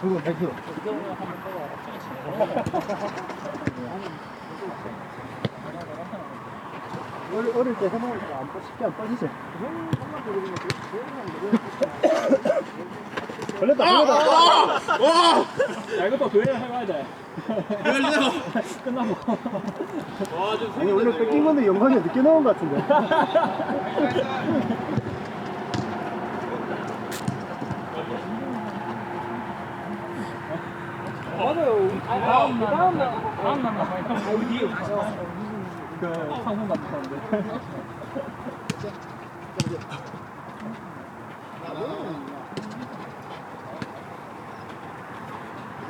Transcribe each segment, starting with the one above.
그거 100kg. 어릴, 때 해먹으니까 안, 쉽게 안 빠지지? 걸렸다, 걸렸다! 야 이것도 교회 해봐야 돼. 끝나고. 아니, 원래 뺏긴 건데 영광이 늦게 나온 것 같은데. 다음 날 다음 날 다음 날 나가니까 어디 그 상품 같은데.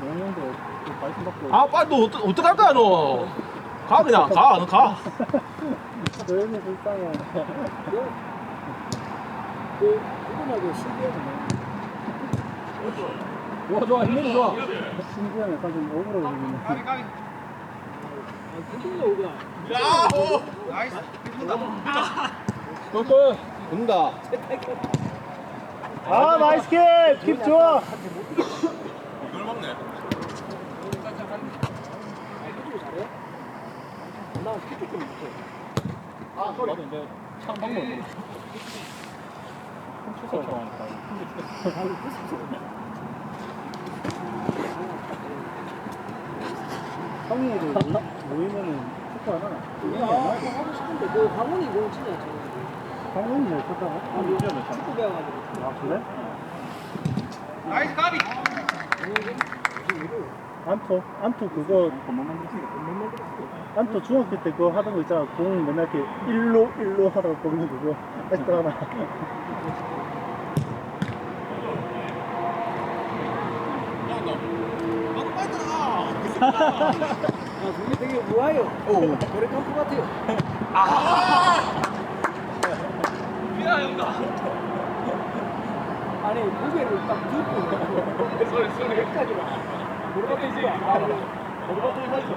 영영도 그 발품 받고. 아, 빨리 너 어떡, 어떡할 거야, 너? 가, 그냥. 가, 너 가. 조연이 불쌍해. 좋아 좋아 힘내도 좋아. 신기한 약간 좀 억울해 보이네. 골골. 본다. 아, 나이스 킥! 킥 좋아! 나도 이제 참 방법. 훔쳐서 좋아하니까. 형이를 모이면은 축구 하나? 하고 싶은데 그 강훈이 공 치냐 저 방금이 잘 쳤다고? 아, 축구 배워가지고 아, 그래? 나이스, 가비. 안토, 안토 그거, 안토 중학교 때 그거 하던 거 있잖아. 공 맨날 이렇게 일로, 일로 하다가 거기서 그거 아직도 하나. 아 되게 우아해요. 노래 깜프 같아요. 아니 고개를 딱 들고. 소리 소리. 여기까지 와. 아, 노래 같은 거 있어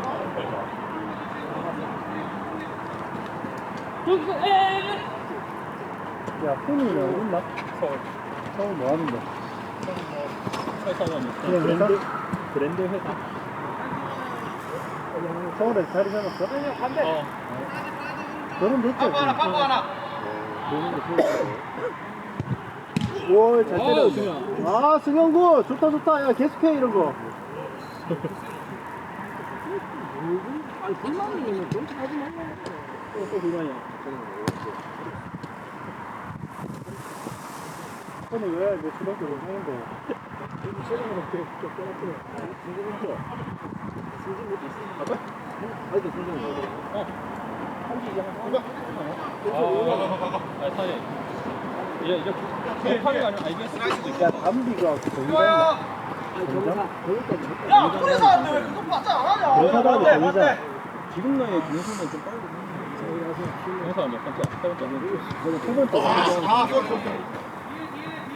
야, 훈이는 어딨나? 서울. 서울 뭐 하는데? 회사는 그냥 브랜드? 브랜드 회사. 서울에 자리 잡았어? 어. 너는 됐지? 빠꾸 하나, 빠꾸 하나. 오, 잘 때려. 어, 승현. 아, 승현구! 좋다, 좋다. 야, 계속해, 이런 거. 아니 불만이면 좀 하지 말라 또 불만이야. 아니, 왜, 내 초등학교 못 하는데. 개판이 아니라 IBS. 야, 담비가 했다 야, 하는데 왜 그거 맞지 맞대, 아니잖아. 맞대. 지금 나이에 김수는 좀 빨리. 회사 몇 번째? 세 번째. 세 번째.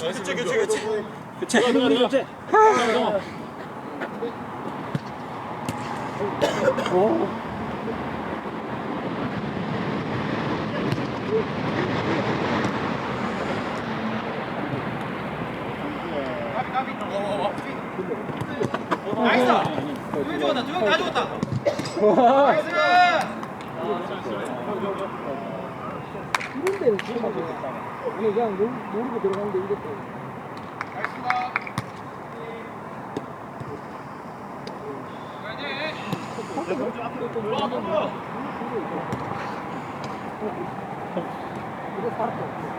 그치, 그치, 그치. 그치. 그치. 오. 나이스. 죽었다, 두명 다 죽었다. 와. 나이스. 이런 데는 지금 아니 그냥 모르, 모르고 이겼다 나이스다. 이거 살았다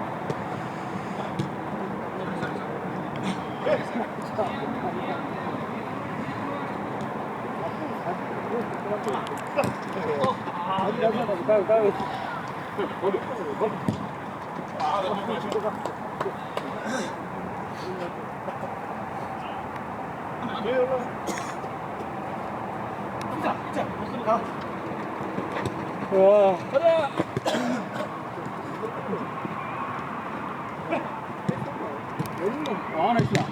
가위, 가위. 와. 아 나이스야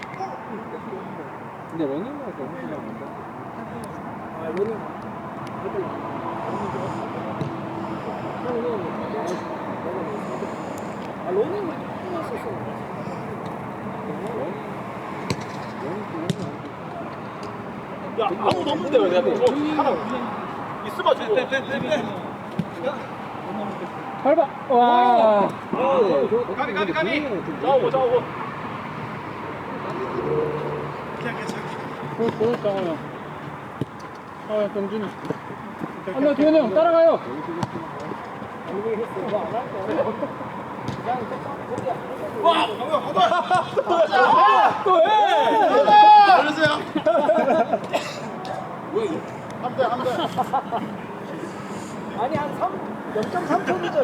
근데 러닝만 너무 심한데 아 러닝 아 러닝을 했었어 야 아무도 없는데 왜 내가 뭐 하나 있으면 주고 밟아. 와. 가비 가비 가비. 자오고 자오고 보였다 형. 아 경준이. 안돼 도현이 형 따라가요 아니 한 3, 0.3초이죠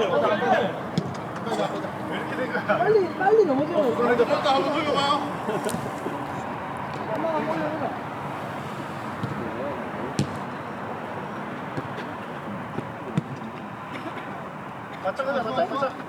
빨리 빨리 넘어져요 그런데 볼까 한번 돌려봐요. 한번 한번 해보자 맞짱 가자,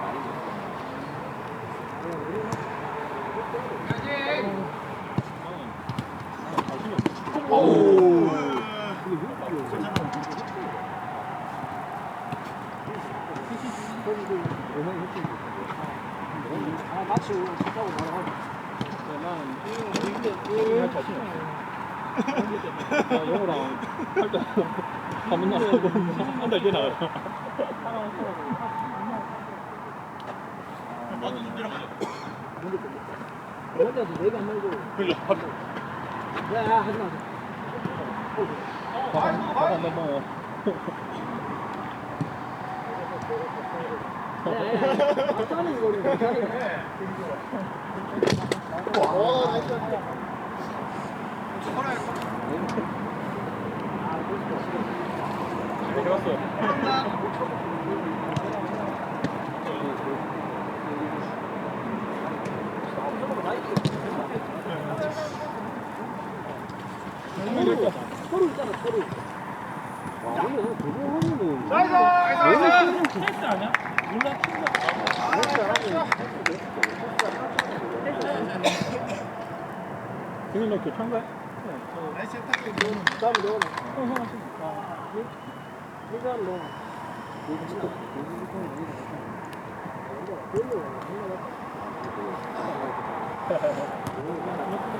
짜고 말하고 영호랑 할때 한번 나가고 한달 뒤에 나가요. 남자도 내가 말고 야 하지 마 밥안 넘어요. 아까는 거를 괜찮아 오, 나이스. 서로 있잖아 서로 와 오늘 그거 하면은 나이스! 패스 아니야? 몰라 지금 너 교차인가요? 나이스 부탁드려요. 다음에 넣어놔 일단 넣어놔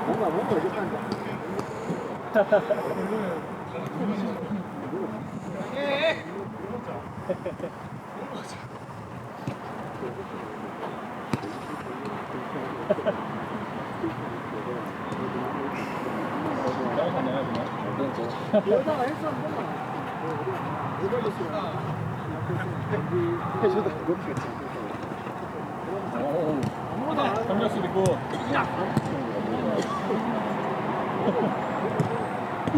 뭔가 뭔가 이렇게 한다 여자가 헬스 하면 된다 여자 헬스 점령 수도 있고.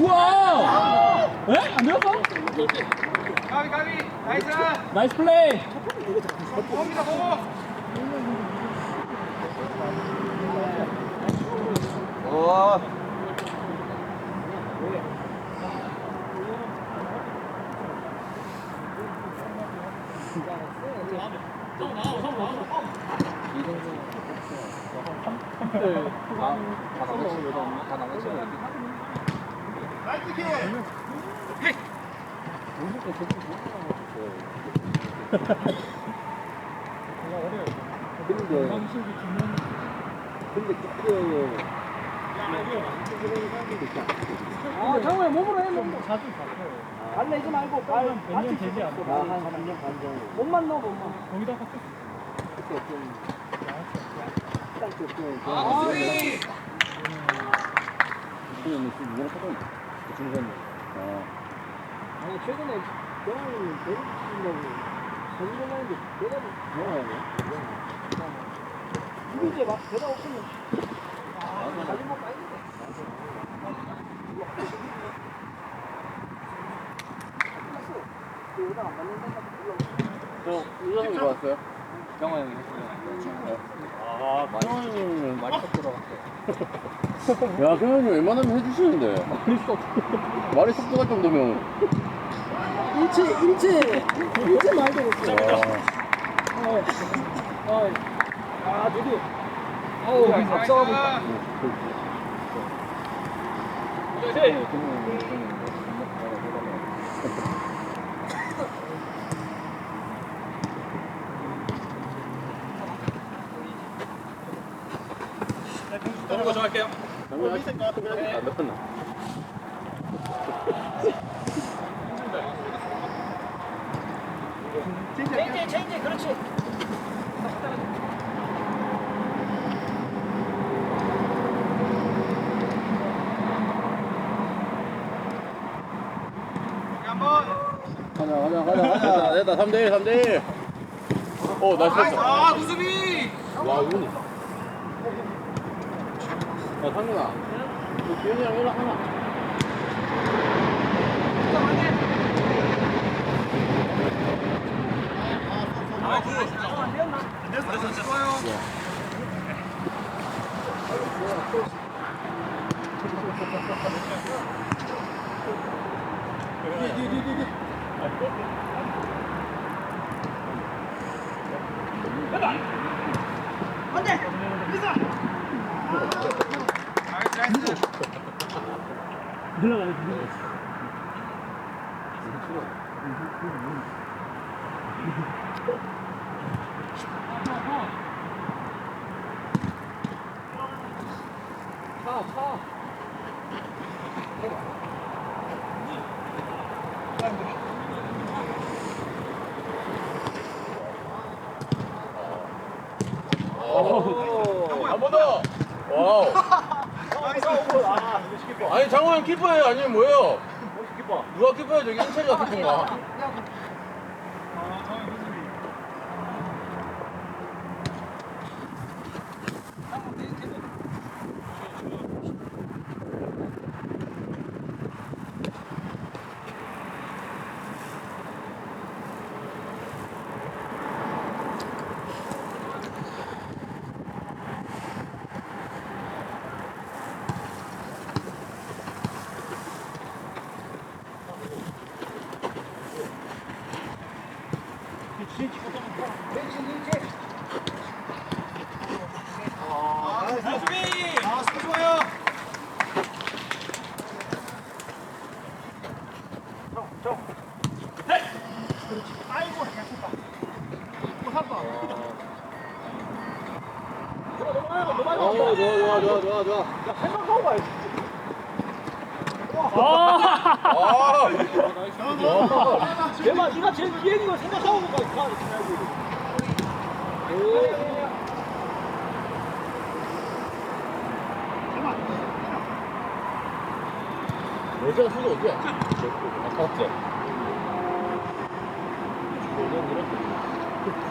우와! 에? 안 되었어? 가비 가비 나이스 나이스 플레이! 봅니다 보고 와 나이스 킥! 근데 근데 그때 아, 장호야 몸으로 해, 몸으로. 자주 바꿔요. 발 내지 말고 발 몇년 같이 되지 않나? 한한 3년 반 정도. 몸만 넣어, 몸만. 거기다가 또 그때 좀 약간 조금 아, 그때는 무슨 누구랑 하던 중선 아니, 최근에 병원이 사진 보내는데 배가 뭐야 이거 이제 막 배가 없으면 사진 못 가야겠네. 여기다 안 맞는 데가 저 의장님 좋았어요? 경호 형이 했어요. 아 형님 많이 섞 들어갔어요 야 형님 웬만하면 해주시는데 말이 속도가 정도면 일체, 일체, 일체 말도 못해. 어, 어, 아, 드디어. 어우, 박사가 붙다. 저는 거저 할게요. 체인지, 체인지, 그렇지. 가자 가자 가자 가자 됐다 3대1 3대1 오 나이스 아, 무수비! 와 운이 야 상근아 너 기현이랑 연락 하나 아, 그. 됐어, 됐어, 좋아요. 한 번 더! 와우 아니 장호형 키퍼예요 아니면 뭐예요? 누가 키퍼예요 저기 인철이가 키퍼인가? 무수비! 아, 수비 좋아요. 오 좋아 좋아 좋아 좋아 좋아 아! 대박, 네가 제일 위에 있는 거 생각하고 가. 가. 여자가 수도 어디야? 아까 왔지? 됐다.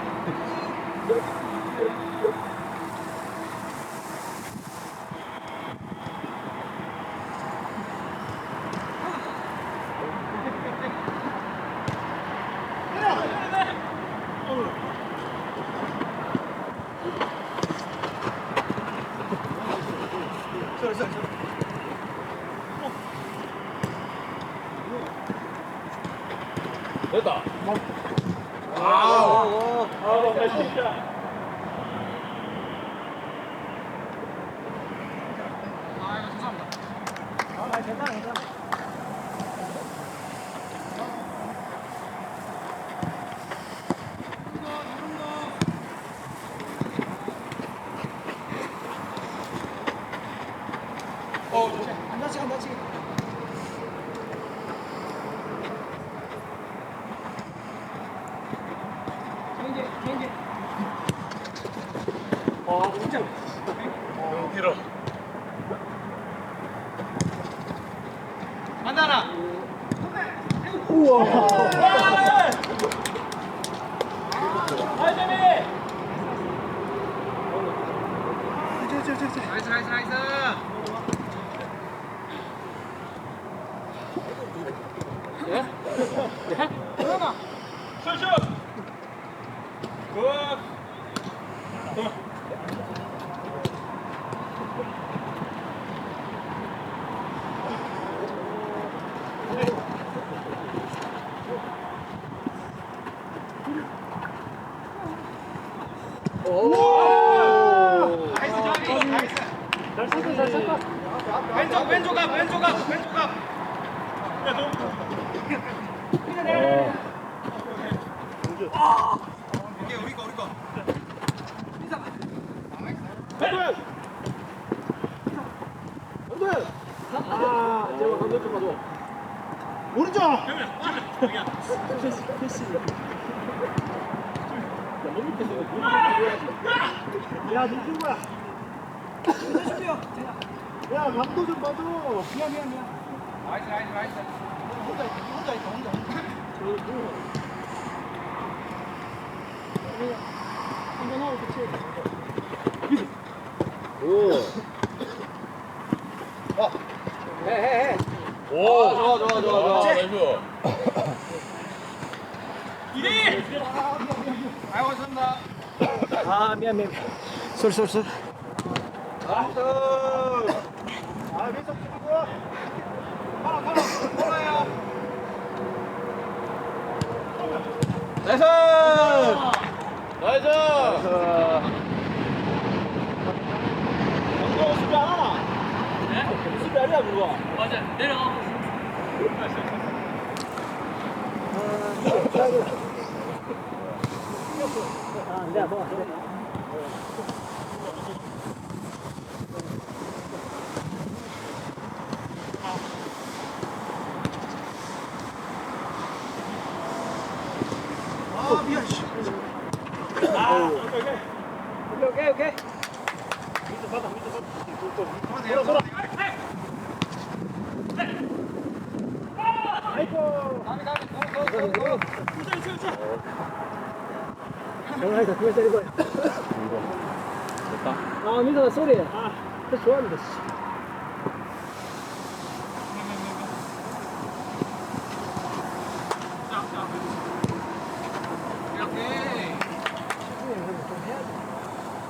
오, 좋아, 좋아, 좋아, 좋아. 나이스. 아이고 감사합니다 아, 미안, 미안. 쏠. 나이스 아, 왼쪽 찍고. 팔아 팔아 팔아요 나이스! 나이스! 강도 수비 안 하나? 아니야, 그거. 맞아 내려가 아, 내가 뭐. 아씨 오케이, 오케이. 돌아 돌아 영화에서 그거 때리고. 아, 민서가 쏘리. 아, 그 좋아하는데, 씨.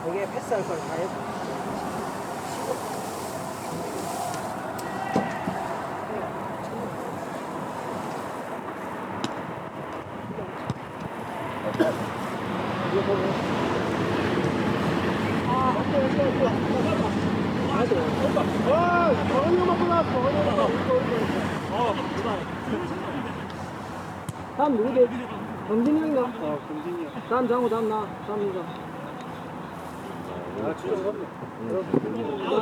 오케이 이게 패스할 걸 다 했어. 아, 정은이 먹고 나왔어. 정은이 먹고 나왔어. 다음 누구지? 경진이 형인가? 어, 경진이 형. 다음 장호, 다음 나. 다음 누가? 아,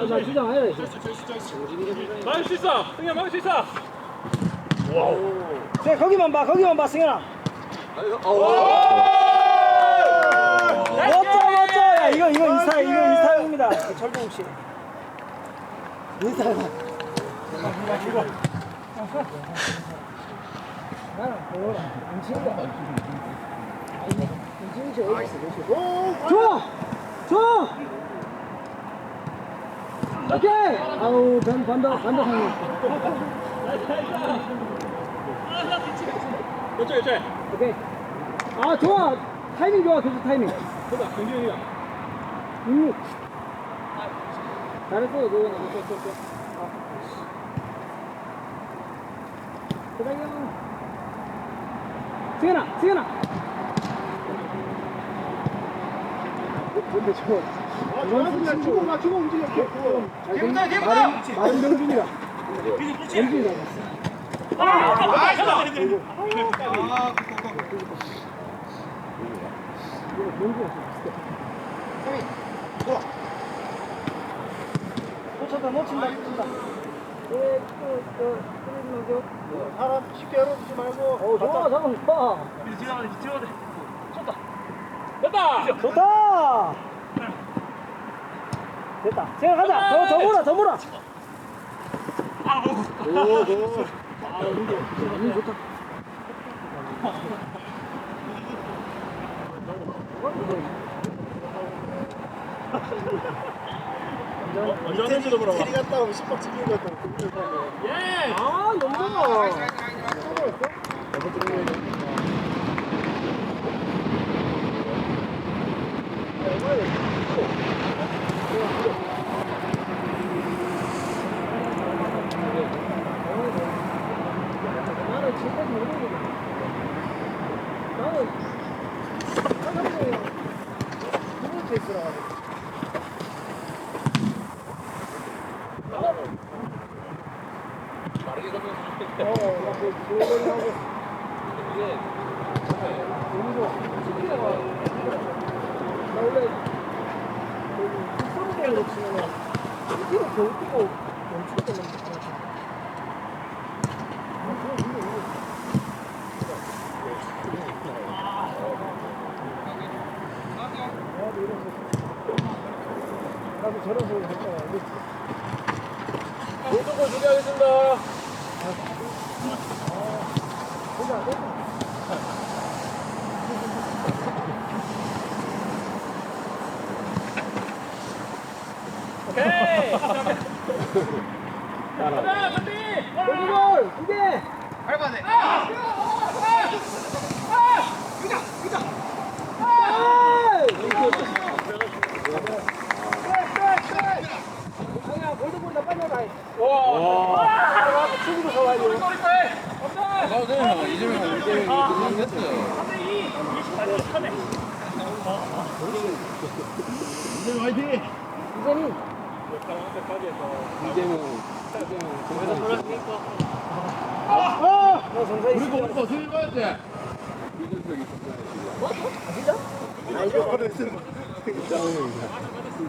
나 주장 아니라 했어. 막을 수 있어 승현 막을 수 있어 자, 거기만 봐, 거기만 봐, 승현아. 멋져, 멋져. 야, 이거, 이거 인스타, 이거 인스타용입니다. 철봉 씨. 어디 있어, 좋아! 좋아! 오케이! 아우, 반, 반박, 반박 상황. 그렇죠 그렇죠 오케이. 아, 좋아. 타이밍 좋아, 계속 타이밍. 보다 경준이가 음. 잘했어, 좋았어. 아, 그다음 승현아, 승현아. 근데 저 아, 저한테 주고 맞추고 움직였어. 대부터 대부터 마른 병준이가 병준이 닮았어. 아 비슷해. 놓쳤다, 놓친다, 놓친다. 끊어주면 사람 쉽게 열어주지 말고. 어, 좋아, 잠깐, 좋아. 됐다 좋다! 됐다. 제가 가자. 더, 더 몰아, 더 몰아. 언제 왔 는지도 물어봐. 테리 갔다 오면 십박 찍힌 것 같다. 예! 아, 너무. 나는 지금까지. 나는. 빠르게 가면 어, 나그 조용히 하고. 너무 좋아. 스피드가 나 원래 그 국선공으로 치면은 1km 겨우 뛰고 멈추거든. 아, 그거 이거 이거. 나도 이런 거. 나도 저런 소리 했잖아. 근데 골든골 준비하겠습니다. 그게 안 됐다. 골골 두 개. 아니야 골드골 나 빨리 와라. 와. 축구도 더 와야 돼. 나오세요. 이재명 이재명 끝났어요. 이제 화이팅! 이재민. 이재명 너 정사이 그리고 시작. 오빠 수비 봐야지. 이준석이 있었잖아요. 진짜? 아, 이거 바로 했으면.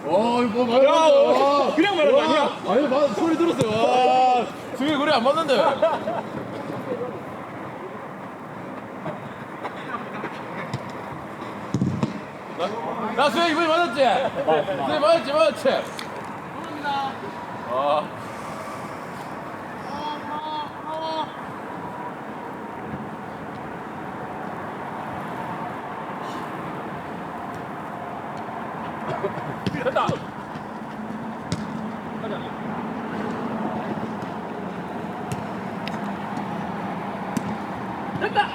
어, 이거 말했어. 그냥 말한 거 아니야? 아니, 나 소리 들었어요. 와, 수비 그래 안 맞는데. 나, 나 수비 이번에 맞았지? 수비 맞았지, 맞았지? 아. 됐다!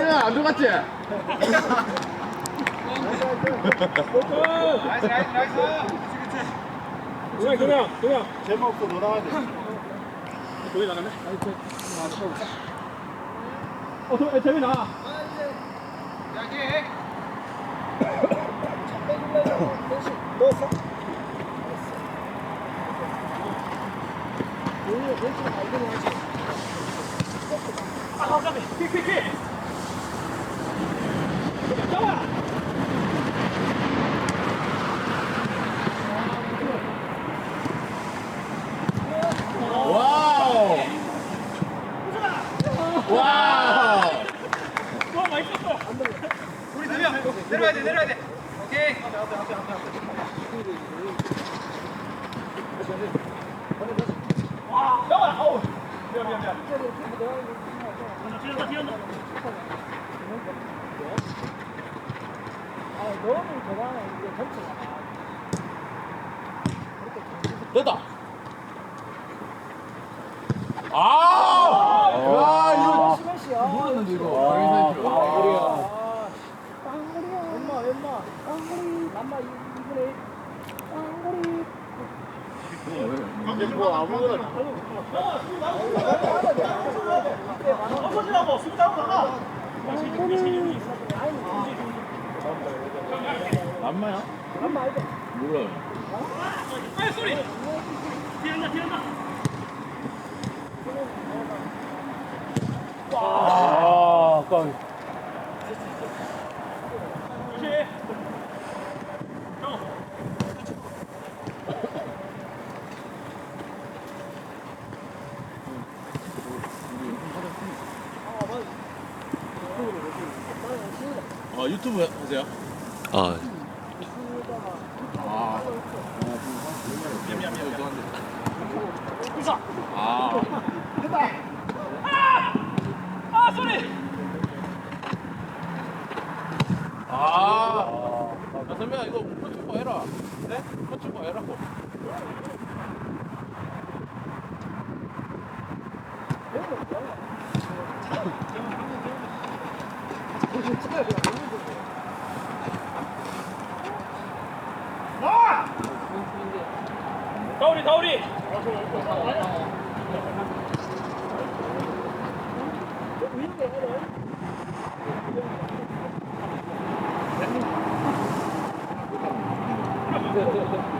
야, 안 들어갔지? 그냥, 그냥, 그냥. 제목 없어, 너 나와야 돼. 거기 나가네? 어, 저, 재민 나와. 넣었어? 용이가 벤치가 발견을 하지. 아, 깜짝이야. 킥, 킥, 킥! 잡아! 와우! 와우! 와, 맛있었어! 우리 두 명. 내려야 돼, 내려야 돼. 오케이. 잡아! 어우! 미안, 미안, 미안. 아, 전체가. 됐다. 아! 와, 이거 시간이야. 몰랐는데 이거. 장인사님 필요. 아, 빵구리야. 엄마, 엄마. 빵구리. 엄마, 이- 이분의 빵구리. 뭐 아무거나. 넘어지라고! 숨 잡고 나가! 안마야? 엄마, 이거. 몰라요. 빨리 소리! 뒤한다, 뒤한다! 아, 깜. 조심해! 아, 유튜브 하세요? 아, Ha, ha, ha.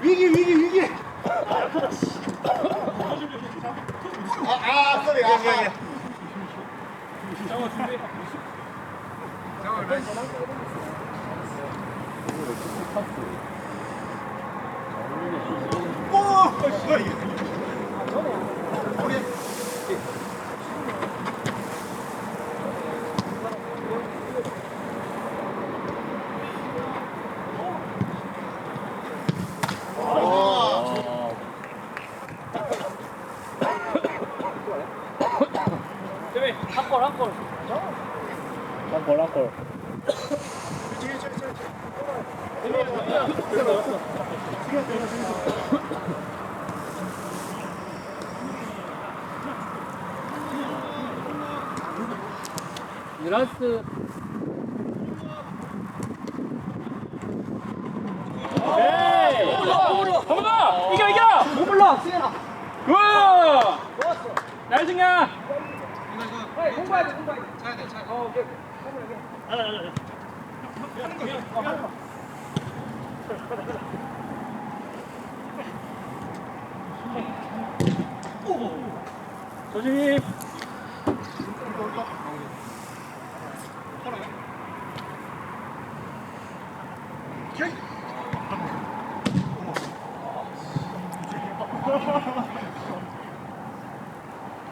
위기 위기 위기. 아, 아, 쏘리. 아, 아. 장어 준비 재미 한골 한골 한골, 한골. 유라스 한번더 이겨 이겨 못 불러 굿 나이스 승야 조심히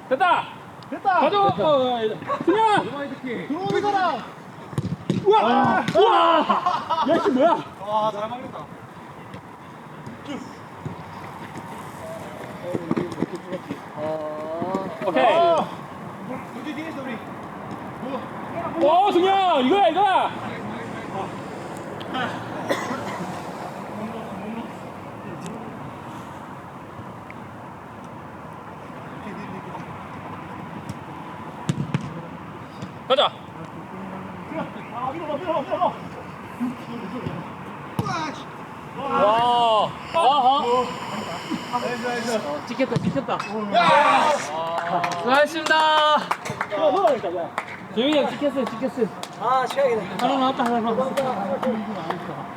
됐다. 됐다. 가져 어, 승야 들어오는 사람. 우와 우와 야씨 뭐야 와, 잘 막는다. 오케이 우리 뒤에 우리. 오 승야 이거야 이거야 가자 아, 밀어, 밀어, 밀어. 와 아하 찍혔다, 찍혔다. 수고하셨습니다 조용히 형 찍혔어요 찍혔어요 아, 최악이다. 하나 나왔다 하나 나왔다